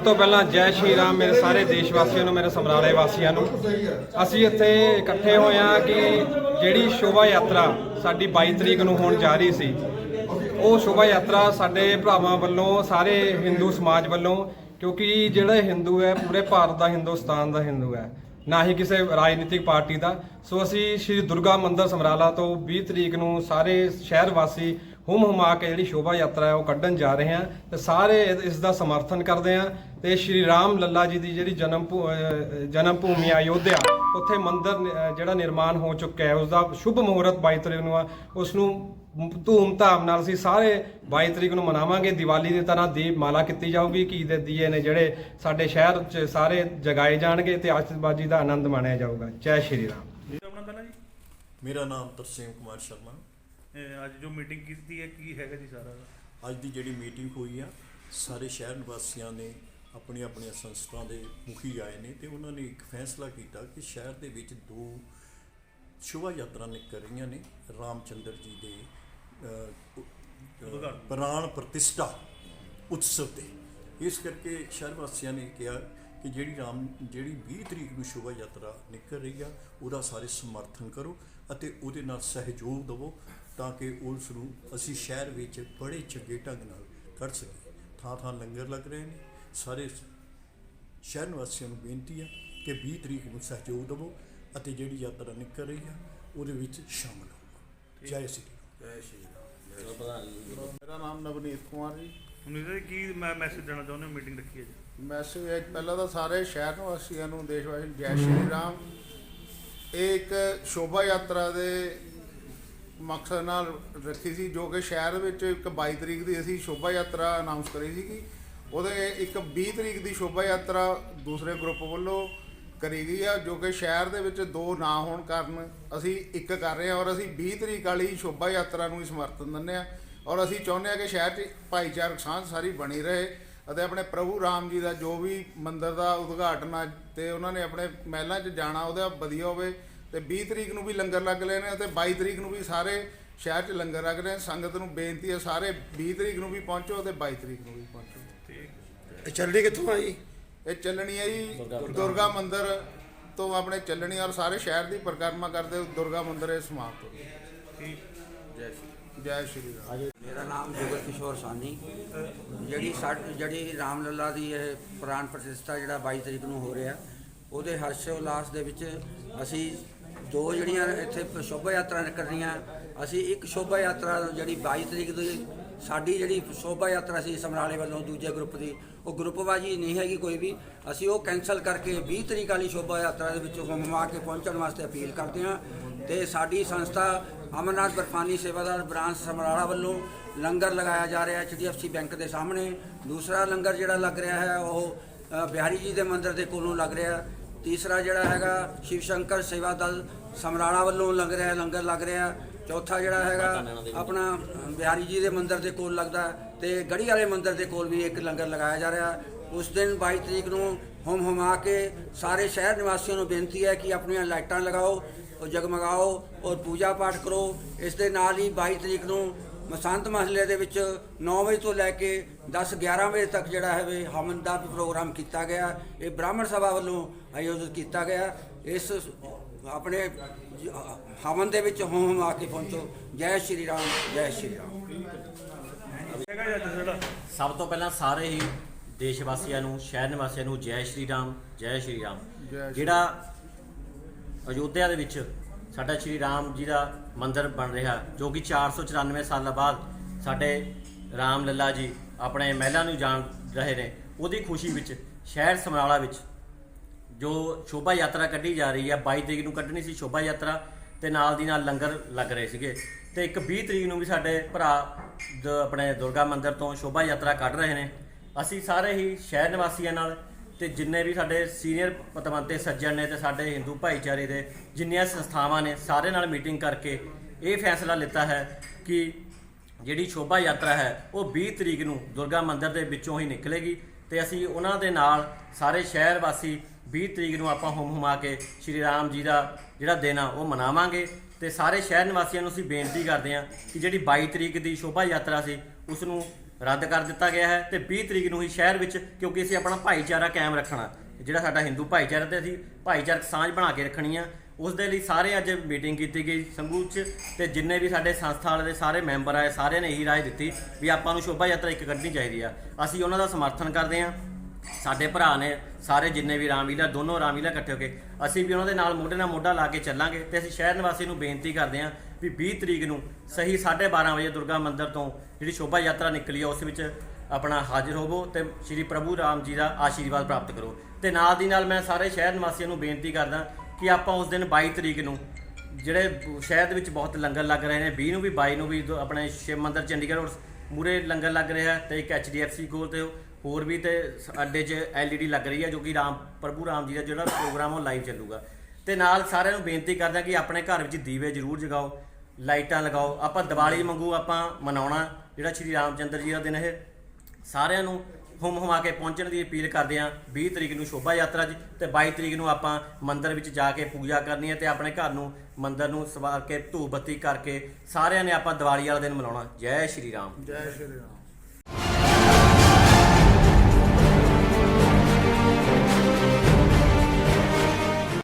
ਸਭ ਤੋਂ ਪਹਿਲਾਂ ਜੈ ਸ਼੍ਰੀ ਰਾਮ ਮੇਰੇ ਸਾਰੇ ਦੇਸ਼ ਵਾਸੀਆਂ ਨੂੰ, ਮੇਰੇ ਸਮਰਾਲੇ ਵਾਸੀਆਂ ਨੂੰ। ਅਸੀਂ ਇੱਥੇ ਇਕੱਠੇ ਹੋਏ ਹਾਂ ਕਿ ਜਿਹੜੀ ਸ਼ੋਭਾ ਯਾਤਰਾ ਸਾਡੀ 22 ਤਰੀਕ ਨੂੰ ਹੋਣ ਜਾ ਰਹੀ ਸੀ, ਉਹ ਸ਼ੋਭਾ ਯਾਤਰਾ ਸਾਡੇ ਭਰਾਵਾਂ ਵੱਲੋਂ, ਸਾਰੇ ਹਿੰਦੂ ਸਮਾਜ ਵੱਲੋਂ, ਕਿਉਂਕਿ ਜਿਹੜਾ ਹਿੰਦੂ ਹੈ, ਪੂਰੇ ਭਾਰਤ ਦਾ ਹਿੰਦੁਸਤਾਨ ਦਾ ਹਿੰਦੂ ਹੈ, ਨਾ ਹੀ ਕਿਸੇ ਰਾਜਨੀਤਿਕ ਪਾਰਟੀ ਦਾ। ਸੋ ਅਸੀਂ ਸ਼੍ਰੀ ਦੁਰਗਾ ਮੰਦਿਰ ਸਮਰਾਲਾ ਤੋਂ 20 ਤਰੀਕ ਨੂੰ ਸਾਰੇ ਸ਼ਹਿਰ ਵਾਸੀ ਹੁਮ ਹੁਮਾ ਕੇ ਜਿਹੜੀ ਸ਼ੋਭਾ ਯਾਤਰਾ ਹੈ ਉਹ ਕੱਢਣ ਜਾ ਰਹੇ ਹਾਂ ਤੇ ਸਾਰੇ ਇਸ ਦਾ ਸਮਰਥਨ ਕਰਦੇ ਹਾਂ ਤੇ ਸ਼੍ਰੀ ਰਾਮ ਲੱਲਾ ਜੀ ਦੀ ਜਿਹੜੀ ਜਨਮ ਜਨਮ ਭੂਮੀ ਅਯੋਧਿਆ, ਉੱਥੇ ਮੰਦਿਰ ਜਿਹੜਾ ਨਿਰਮਾਣ ਹੋ ਚੁੱਕਾ ਹੈ ਉਸ ਦਾ ਸ਼ੁਭ ਮਹੂਰਤ 22 ਤਰੀਕ ਨੂੰ ਆ। ਉਸ ਨੂੰ ਧੂਮ ਧਾਮ ਨਾਲ ਅਸੀਂ ਸਾਰੇ 22 ਤਰੀਕ ਨੂੰ ਮਨਾਵਾਂਗੇ। ਦੀਵਾਲੀ ਦੀ ਤਰ੍ਹਾਂ ਦੀਪ ਮਾਲਾ ਕੀਤੀ ਜਾਊਗੀ। ਘੀ ਦੇ ਦੀਏ ਨੇ ਜਿਹੜੇ ਸਾਡੇ ਸ਼ਹਿਰ 'ਚ ਸਾਰੇ ਜਗਾਏ ਜਾਣਗੇ ਤੇ ਆਤਿਸ਼ਬਾਜ਼ੀ ਦਾ ਆਨੰਦ ਮਾਣਿਆ ਜਾਊਗਾ। ਜੈ ਸ਼੍ਰੀ ਰਾਮ। ਜੀ ਮੇਰਾ ਨਾਮ ਤਰਸੇਮ ਕੁਮਾਰ ਸ਼ਰਮਾ। ਅੱਜ ਜੋ ਮੀਟਿੰਗ ਕੀਤੀ ਹੈ ਕੀ ਹੈਗਾ ਜੀ ਸਾਰਾ ਅੱਜ ਦੀ ਜਿਹੜੀ ਮੀਟਿੰਗ ਹੋਈ ਆ ਸਾਰੇ ਸ਼ਹਿਰ ਨਿਵਾਸੀਆਂ ਨੇ ਆਪਣੀਆਂ ਆਪਣੀਆਂ ਸੰਸਥਾਵਾਂ ਦੇ ਮੁਖੀ ਆਏ ਨੇ ਤੇ ਉਹਨਾਂ ਨੇ ਇੱਕ ਫੈਸਲਾ ਕੀਤਾ ਕਿ ਸ਼ਹਿਰ ਦੇ ਵਿੱਚ ਦੋ ਸ਼ੋਭਾ ਯਾਤਰਾ ਨਿਕਲ ਰਹੀਆਂ ਨੇ ਰਾਮਚੰਦਰ ਜੀ ਦੇ। ਪ੍ਰਾਣ ਪ੍ਰਤਿਸ਼ਠਾ ਉਤਸਵ ਤੇ ਇਸ ਕਰਕੇ ਸ਼ਹਿਰ ਵਾਸੀਆਂ ਨੇ ਕਿਹਾ ਕਿ ਜਿਹੜੀ ਰਾਮ ਜਿਹੜੀ 20 ਤਰੀਕ ਨੂੰ ਸ਼ੋਭਾ ਯਾਤਰਾ ਨਿਕਲ ਰਹੀ ਆ ਉਹਦਾ ਸਾਰੇ ਸਮਰਥਨ ਕਰੋ ਅਤੇ ਉਹਦੇ ਨਾਲ ਸਹਿਯੋਗ ਦਿਵੋ ਤਾਂ ਕਿ ਉਸ ਨੂੰ ਅਸੀਂ ਸ਼ਹਿਰ ਵਿੱਚ ਬੜੇ ਚੰਗੇ ਢੰਗ ਨਾਲ ਕਰ ਸਕੀਏ। ਥਾਂ ਥਾਂ ਲੰਗਰ ਲੱਗ ਰਹੇ ਨੇ। ਸਾਰੇ ਸ਼ਹਿਰ ਨਿਵਾਸੀਆਂ ਨੂੰ ਬੇਨਤੀ ਹੈ ਕਿ 20 ਤਰੀਕ ਨੂੰ ਸਹਿਯੋਗ ਦਿਵੋ ਅਤੇ ਜਿਹੜੀ ਯਾਤਰਾ ਨਿਕਲ ਰਹੀ ਆ ਉਹਦੇ ਵਿੱਚ ਸ਼ਾਮਲ ਹੋਵੋ। ਜੈ ਸ਼੍ਰੀ ਰਾਮ। ਮੇਰਾ ਨਾਮ ਨਵਨੀਤ ਕੁਮਾਰ ਜੀ। ਉਮੀਦ ਹੈ ਕੀ ਮੈਂ ਮੈਸੇਜ ਦੇਣਾ ਚਾਹੁੰਦੇ ਹੋ? ਮੀਟਿੰਗ ਰੱਖੀ ਹੈ ਜੀ। ਮੈਸੇਜ ਹੈ ਪਹਿਲਾਂ ਤਾਂ ਸਾਰੇ ਸ਼ਹਿਰ ਨਿਵਾਸੀਆਂ ਨੂੰ ਦੇਸ਼ ਵਾਸੀਆਂ ਨੂੰ ਜੈ ਸ਼੍ਰੀ ਰਾਮ। ਇਹ ਇੱਕ ਸ਼ੋਭਾ ਯਾਤਰਾ ਦੇ ਮਕਸਦ ਨਾਲ ਰੱਖੀ ਸੀ ਜੋ ਕਿ ਸ਼ਹਿਰ ਵਿੱਚ ਇੱਕ 22 ਤਰੀਕ ਦੀ ਅਸੀਂ ਸ਼ੋਭਾ ਯਾਤਰਾ ਅਨਾਉਂਸ ਕਰੀ ਸੀਗੀ। ਉਹਦੇ ਇੱਕ 20 ਤਰੀਕ ਦੀ ਸ਼ੋਭਾ ਯਾਤਰਾ ਦੂਸਰੇ ਗਰੁੱਪ ਵੱਲੋਂ ਕਰੀ ਗਈ ਆ ਜੋ ਕਿ ਸ਼ਹਿਰ ਦੇ ਵਿੱਚ ਦੋ ਨਾ ਹੋਣ ਕਾਰਨ ਅਸੀਂ ਇੱਕ ਕਰ ਰਹੇ ਹਾਂ ਔਰ ਅਸੀਂ 20 ਤਰੀਕ ਵਾਲੀ ਸ਼ੋਭਾ ਯਾਤਰਾ ਨੂੰ ਹੀ ਸਮਰਥਨ ਦਿੰਦੇ ਆ। ਔਰ ਅਸੀਂ ਚਾਹੁੰਦੇ ਹਾਂ ਕਿ ਸ਼ਹਿਰ 'ਚ ਭਾਈਚਾਰਕ ਸਾਂਝ ਸਾਰੀ ਬਣੀ ਰਹੇ। ਅਤੇ ਆਪਣੇ ਪ੍ਰਭੂ ਰਾਮ ਜੀ ਦਾ ਜੋ ਵੀ ਮੰਦਿਰ ਦਾ ਉਦਘਾਟਨ ਆ ਤੇ ਉਹਨਾਂ ਨੇ ਆਪਣੇ ਮਹਿਲਾਂ 'ਚ ਜਾਣਾ ਉਹਦਾ ਵਧੀਆ ਹੋਵੇ ਤੇ 20 ਤਰੀਕ ਨੂੰ ਵੀ ਲੰਗਰ ਲੱਗ ਰਹੇ ਨੇ ਤੇ 22 ਤਰੀਕ ਨੂੰ ਵੀ ਸਾਰੇ ਸ਼ਹਿਰ 'ਚ ਲੰਗਰ ਲੱਗ ਰਹੇ ਨੇ ਸੰਗਤ ਨੂੰ ਬੇਨਤੀ ਹੈ ਸਾਰੇ 20 ਤਰੀਕ ਨੂੰ ਵੀ ਪਹੁੰਚੋ ਤੇ 22 ਤਰੀਕ ਨੂੰ ਵੀ ਪਹੁੰਚੋ। ਇਹ ਚੱਲਣੀ ਕਿੱਥੋਂ ਆ ਜੀ? ਇਹ ਚੱਲਣੀ ਹੈ ਜੀ ਦੁਰਗਾ ਮੰਦਿਰ। ਤੋਂ ਆਪਣੇ ਚੱਲਣੀ ਔਰ ਸਾਰੇ ਸ਼ਹਿਰ ਦੀ ਪਰਿਕਰਮਾ ਕਰਦੇ ਦੁਰਗਾ ਮੰਦਿਰ ਇਹ ਸਮਾਪਤ ਹੋ ਗਈ ਜੈ ਸ਼੍ਰੀ ਰਾਮ। ਮੇਰਾ ਨਾਮ ਜੁਗਲ ਕਿਸ਼ੋਰ ਸਾਨੀ ਜਿਹੜੀ ਸਾਡ ਜਿਹੜੀ ਰਾਮ ਲੱਲਾ ਦੀ ਇਹ ਪ੍ਰਾਨ ਪ੍ਰਤਿਸ਼ਠਾ ਜਿਹੜਾ 22 ਤਰੀਕ ਨੂੰ ਹੋ ਰਿਹਾ ਉਹਦੇ ਹਰਸ਼ ਉਲਾਸ ਦੇ ਵਿੱਚ ਅਸੀਂ ਦੋ ਜਿਹੜੀਆਂ ਇੱਥੇ ਸ਼ੋਭਾ ਯਾਤਰਾ ਨਿਕਲ ਰਹੀਆਂ ਅਸੀਂ ਇੱਕ ਸ਼ੋਭਾ ਯਾਤਰਾ ਜਿਹੜੀ 22 ਤਰੀਕ ਦੀ ਸਾਡੀ ਜਿਹੜੀ ਸ਼ੋਭਾ ਯਾਤਰਾ ਸੀ ਸਮਰਾਲੇ ਵੱਲੋਂ ਦੂਜੇ ਗਰੁੱਪ ਦੀ ਉਹ ਗਰੁੱਪਵਾਜੀ ਨਹੀਂ ਹੈਗੀ ਕੋਈ ਵੀ ਅਸੀਂ ਉਹ ਕੈਨਸਲ ਕਰਕੇ 20 ਤਰੀਕ ਵਾਲੀ ਸ਼ੋਭਾ ਯਾਤਰਾ ਦੇ ਵਿੱਚ ਹੁਮਾ ਕੇ ਪਹੁੰਚਣ ਵਾਸਤੇ ਅਪੀਲ ਕਰਦੇ ਹਾਂ ਤੇ ਸਾਡੀ ਸੰਸਥਾ ਅਮਰਨਾਥ ਬਰਫਾਨੀ ਸੇਵਾਦਾਰ ਬ੍ਰਾਂਚ ਸਮਰਾਲਾ ਵੱਲੋਂ ਲੰਗਰ ਲਗਾਇਆ ਜਾ ਰਿਹਾ ਐਚਡੀਐਫਸੀ ਬੈਂਕ ਦੇ ਸਾਹਮਣੇ। ਦੂਸਰਾ ਲੰਗਰ ਜਿਹੜਾ ਲੱਗ ਰਿਹਾ ਹੈ, ਉਹ ਬਿਹਾਰੀ ਜੀ ਦੇ ਮੰਦਿਰ ਦੇ ਕੋਲੋਂ ਲੱਗ ਰਿਹਾ। ਤੀਸਰਾ ਜਿਹੜਾ ਹੈਗਾ, ਸ਼ਿਵ ਸ਼ੰਕਰ ਸੇਵਾ ਦਲ ਸਮਰਾਲਾ ਵੱਲੋਂ ਲੱਗ ਰਿਹਾ, ਲੰਗਰ ਲੱਗ ਰਿਹਾ। ਚੌਥਾ ਜਿਹੜਾ ਹੈਗਾ, ਆਪਣਾ, ਬਿਹਾਰੀ ਜੀ ਦੇ ਮੰਦਿਰ ਦੇ ਕੋਲ ਲੱਗਦਾ ਹੈ ਤੇ ਗੜੀ ਵਾਲੇ ਮੰਦਿਰ ਦੇ ਕੋਲ ਵੀ ਇੱਕ ਲੰਗਰ ਲਗਾਇਆ ਜਾ ਰਿਹਾ। ਉਸ ਦਿਨ 22 ਤਰੀਕ ਨੂੰ ਹੁਮ ਹੁਮਾ ਕੇ ਸਾਰੇ ਸ਼ਹਿਰ ਨਿਵਾਸੀਆਂ ਨੂੰ ਬੇਨਤੀ ਹੈ ਕਿ ਆਪਣੀਆਂ ਲਾਈਟਾਂ ਲਗਾਓ। ਉਹ ਜਗਮਗਾਓ ਔਰ ਪੂਜਾ ਪਾਠ ਕਰੋ। ਇਸ ਦੇ ਨਾਲ ਹੀ 22 ਤਰੀਕ ਨੂੰ ਮਸੰਤ ਮਹੱਲੇ ਦੇ ਵਿੱਚ 9 ਵਜੇ ਤੋਂ ਲੈ ਕੇ 10 11 ਵਜੇ ਤੱਕ ਜਿਹੜਾ ਹੈ ਵੀ ਹਵਨ ਦਾ ਵੀ ਪ੍ਰੋਗਰਾਮ ਕੀਤਾ ਗਿਆ। ਇਹ ਬ੍ਰਾਹਮਣ ਸਭਾ ਵੱਲੋਂ ਆਯੋਜਿਤ ਕੀਤਾ ਗਿਆ। ਇਸ ਆਪਣੇ ਹਵਨ ਦੇ ਵਿੱਚ ਹੋਮ ਹਮ ਆ ਕੇ ਪਹੁੰਚੋ। ਜੈ ਸ਼੍ਰੀ ਰਾਮ ਜੈ ਸ਼੍ਰੀ ਰਾਮ। ਸਭ ਤੋਂ ਪਹਿਲਾਂ ਸਾਰੇ ਹੀ ਦੇਸ਼ ਵਾਸੀਆਂ ਨੂੰ ਸ਼ਹਿਰ ਨਿਵਾਸੀਆਂ ਨੂੰ ਜੈ ਸ਼੍ਰੀ ਰਾਮ ਜੈ ਸ਼੍ਰੀ ਰਾਮ। ਜਿਹੜਾ ਅਯੋਧਿਆ ਦੇ ਵਿੱਚ ਸਾਡਾ ਸ਼੍ਰੀ ਰਾਮ ਜੀ ਦਾ ਮੰਦਿਰ ਬਣ ਰਿਹਾ, ਜੋ ਕਿ 494 ਸਾਲਾਂ ਬਾਅਦ ਸਾਡੇ ਰਾਮ ਲੱਲਾ ਜੀ ਆਪਣੇ ਮਹਿਲਾਂ ਨੂੰ ਜਾਣ ਰਹੇ ਨੇ। ਉਹਦੀ ਖੁਸ਼ੀ ਵਿੱਚ ਸ਼ਹਿਰ ਸਮਰਾਲਾ ਵਿੱਚ ਜੋ ਸ਼ੋਭਾ ਯਾਤਰਾ ਕੱਢੀ ਜਾ ਰਹੀ ਹੈ 22 ਤਰੀਕ ਨੂੰ ਕੱਢਣੀ ਸੀ ਸ਼ੋਭਾ ਯਾਤਰਾ ਤੇ ਨਾਲ ਦੀ ਨਾਲ ਲੰਗਰ ਲੱਗ ਰਹੇ ਸੀਗੇ। ਤੇ ਇੱਕ 20 ਤਰੀਕ ਨੂੰ ਵੀ ਸਾਡੇ ਭਰਾ ਦ- ਆਪਣੇ ਦੁਰਗਾ ਮੰਦਿਰ ਤੋਂ ਸ਼ੋਭਾ ਯਾਤਰਾ ਕੱਢ ਰਹੇ ਨੇ। ਅਸੀਂ ਸਾਰੇ ਹੀ ਸ਼ਹਿਰ ਨਿਵਾਸੀਆਂ ਨਾਲ ਤੇ ਜਿੰਨੇ ਵੀ ਸਾਡੇ ਸੀਨੀਅਰ ਪਤਵੰਤੇ ਸੱਜਣ ਨੇ ਤੇ ਸਾਡੇ ਹਿੰਦੂ ਭਾਈਚਾਰੇ ਦੇ ਜਿੰਨੀਆਂ ਸੰਸਥਾਵਾਂ ਨੇ, ਸਾਰੇ ਨਾਲ ਮੀਟਿੰਗ ਕਰਕੇ ਇਹ ਫੈਸਲਾ ਲਿੱਤਾ ਹੈ ਕਿ ਜਿਹੜੀ ਸ਼ੋਭਾ ਯਾਤਰਾ ਹੈ, ਉਹ 20 ਤਰੀਕ ਨੂੰ ਦੁਰਗਾ ਮੰਦਿਰ ਦੇ ਵਿੱਚੋਂ ਹੀ ਨਿਕਲੇਗੀ ਤੇ ਅਸੀਂ ਉਹਨਾਂ ਦੇ ਨਾਲ ਸਾਰੇ ਸ਼ਹਿਰ ਵਾਸੀ 20 ਤਰੀਕ ਨੂੰ ਆਪਾਂ ਹੁਮ ਹੁਮਾ ਕੇ ਸ਼੍ਰੀ ਰਾਮ ਜੀ ਦਾ ਜਿਹੜਾ ਦਿਨ ਆ, ਉਹ ਮਨਾਵਾਂਗੇ ਤੇ ਸਾਰੇ ਸ਼ਹਿਰ ਨਿਵਾਸੀਆਂ ਨੂੰ ਅਸੀਂ ਬੇਨਤੀ ਕਰਦੇ ਹਾਂ ਕਿ ਜਿਹੜੀ 22 ਤਰੀਕ ਦੀ ਸ਼ੋਭਾ ਯਾਤਰਾ ਸੀ ਉਸ ਨੂੰ ਰੱਦ ਕਰ ਦਿੱਤਾ ਗਿਆ ਹੈ ਤੇ 20 ਤਰੀਕ ਨੂੰ ਹੀ ਸ਼ਹਿਰ ਵਿੱਚ, ਕਿਉਂਕਿ ਅਸੀਂ ਆਪਣਾ ਭਾਈਚਾਰਾ ਕਾਇਮ ਰੱਖਣਾ ਜਿਹੜਾ ਸਾਡਾ ਹਿੰਦੂ ਭਾਈਚਾਰਾ ਤੇ ਅਸੀਂ ਭਾਈਚਾਰਕ ਸਾਂਝ ਬਣਾ ਕੇ ਰੱਖਣੀ ਆ, ਉਸ ਦੇ ਲਈ ਸਾਰੇ ਅੱਜ ਮੀਟਿੰਗ ਕੀਤੀ ਗਈ ਸੰਗੂ 'ਚ ਤੇ ਜਿੰਨੇ ਵੀ ਸਾਡੇ ਸੰਸਥਾ ਵਾਲੇ ਦੇ ਸਾਰੇ ਮੈਂਬਰ ਆਏ, ਸਾਰਿਆਂ ਨੇ ਇਹੀ ਰਾਏ ਦਿੱਤੀ ਵੀ ਆਪਾਂ ਨੂੰ ਸ਼ੋਭਾ ਯਾਤਰਾ ਇੱਕ ਕੱਢਣੀ ਚਾਹੀਦੀ ਆ। ਅਸੀਂ ਉਹਨਾਂ ਦਾ ਸਮਰਥਨ ਕਰਦੇ ਹਾਂ ਸਾਡੇ ਭਰਾ ਨੇ ਸਾਰੇ ਜਿੰਨੇ ਵੀ ਰਾਮਲੀਲਾ, ਦੋਨੋਂ ਰਾਮਲੀਲਾ ਇਕੱਠੇ ਹੋ ਕੇ, ਅਸੀਂ ਵੀ ਉਹਨਾਂ ਦੇ ਨਾਲ ਮੋਢੇ ਨਾਲ ਮੋਢਾ ਲਾ ਕੇ ਚੱਲਾਂਗੇ ਤੇ ਅਸੀਂ ਸ਼ਹਿਰ ਨਿਵਾਸੀ ਨੂੰ ਬੇਨਤੀ ਕਰਦੇ ਹਾਂ ਵੀ 20 ਤਰੀਕ ਨੂੰ ਸਹੀ 12:30 ਵਜੇ ਦੁਰਗਾ ਮੰਦਿਰ ਤੋਂ ਜਿਹੜੀ ਸ਼ੋਭਾ ਯਾਤਰਾ ਨਿਕਲੀ ਆ, ਉਸ ਵਿੱਚ ਆਪਣਾ ਹਾਜ਼ਰ ਹੋਵੋ ਤੇ ਸ੍ਰੀ ਪ੍ਰਭੂ ਰਾਮ ਜੀ ਦਾ ਆਸ਼ੀਰਵਾਦ ਪ੍ਰਾਪਤ ਕਰੋ। ਤੇ ਨਾਲ ਦੀ ਨਾਲ ਮੈਂ ਸਾਰੇ ਸ਼ਹਿਰ ਨਿਵਾਸੀਆਂ ਨੂੰ ਬੇਨਤੀ ਕਰਦਾ ਕਿ ਆਪਾਂ ਉਸ ਦਿਨ 22 ਤਰੀਕ ਨੂੰ ਜਿਹੜੇ ਸ਼ਹਿਰ ਦੇ ਵਿੱਚ ਬਹੁਤ ਲੰਗਰ ਲੱਗ ਰਹੇ ਨੇ 20 ਨੂੰ ਵੀ 22 ਨੂੰ ਵੀ ਆਪਣੇ ਸ਼ਿਵ ਮੰਦਿਰ ਚੰਡੀਗੜ੍ਹ ਮੂਰੇ ਲੰਗਰ ਲੱਗ ਰਿਹਾ ਤੇ ਇੱਕ HDFC ਕੋਲ ਤੇ ਹੋਰ ਵੀ ਤੇ ਅੱਡੇ 'ਚ LED ਲੱਗ ਰਹੀ ਹੈ ਜੋ ਕਿ ਰਾਮ, ਪ੍ਰਭੂ ਰਾਮ ਜੀ ਦਾ ਜਿਹੜਾ ਪ੍ਰੋਗਰਾਮ ਉਹ ਲਾਈਵ ਚੱਲੂਗਾ। ਤੇ ਨਾਲ ਸਾਰਿਆਂ ਨੂੰ ਬੇਨਤੀ ਕਰਦਾ ਕਿ ਆਪਣੇ ਘਰ ਵਿੱਚ ਦੀਵੇ ਜ਼ਰੂਰ ਜਗਾਓ। ਲਾਈਟਾਂ ਲਗਾਓ। ਆਪਾਂ ਦੀਵਾਲੀ ਵਾਂਗੂ ਆਪਾਂ ਮਨਾਉਣਾ, ਜਿਹੜਾ ਸ਼੍ਰੀ ਰਾਮਚੰਦਰ ਜੀ ਦਾ ਦਿਨ ਇਹ। ਸਾਰਿਆਂ ਨੂੰ ਹੁਮ ਹੁਮਾ ਕੇ ਪਹੁੰਚਣ ਦੀ ਅਪੀਲ ਕਰਦੇ ਹਾਂ। 20 ਤਰੀਕ ਨੂੰ ਸ਼ੋਭਾ ਯਾਤਰਾ 'ਚ ਤੇ 22 ਤਰੀਕ ਨੂੰ ਆਪਾਂ ਮੰਦਿਰ ਵਿੱਚ ਜਾ ਕੇ ਪੂਜਾ ਕਰਨੀ ਹੈ ਤੇ ਆਪਣੇ ਘਰ ਨੂੰ ਮੰਦਿਰ ਨੂੰ ਸਵਾਰ ਕੇ ਧੂਪ ਬੱਤੀ ਕਰਕੇ ਸਾਰਿਆਂ ਨੇ ਆਪਾਂ ਦੀਵਾਲੀ ਵਾਲਾ ਦਿਨ ਮਨਾਉਣਾ। ਜੈ ਸ਼੍ਰੀ ਰਾਮ। ਜੈ ਸ਼੍ਰੀ ਰਾਮ।